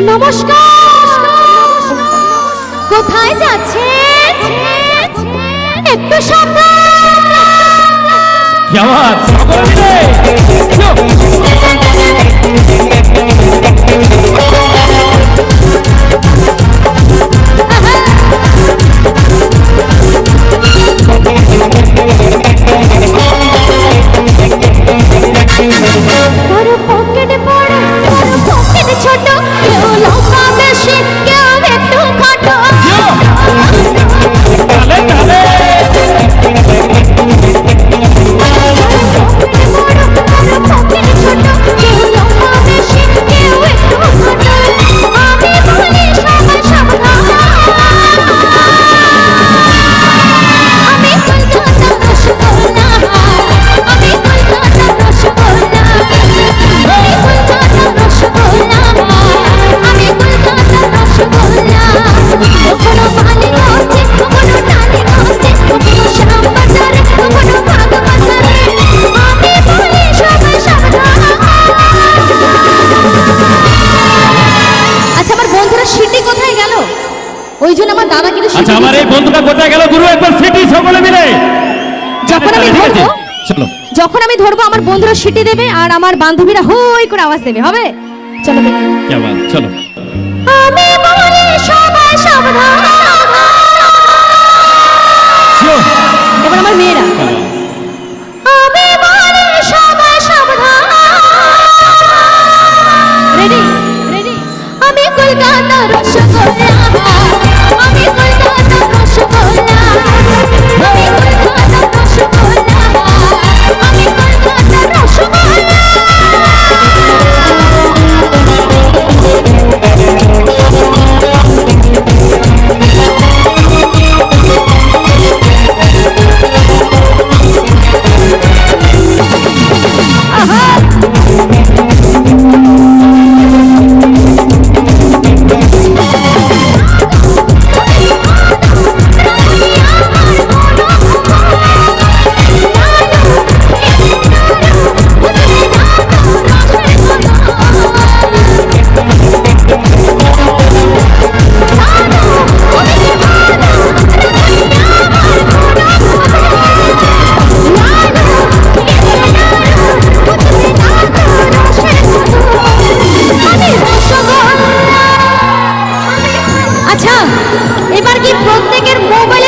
নমস্কার। কোথায় যাচ্ছেন? একটু সাবধান। সকল ওই জন্য আমার দাদা কিন্তু আচ্ছা আমার এই বন্ধুটা কোথায় গেল গুরু? একবার সিটি সকলে মিলে। যখন আমি ধরবো চলো। যখন আমি ধরবো আমার বন্ধুরা সিটি দেবে আর আমার বান্ধবীরা হই করে আওয়াজ দেবে হবে? চলো চলো। আমি বলি সবাই সাবধান। এবার আমার মেয়েরা। আমি বলি সবাই সাবধান। রেডি রেডি আমি কলকাতার এবার কি প্রত্যেকের মোবাইল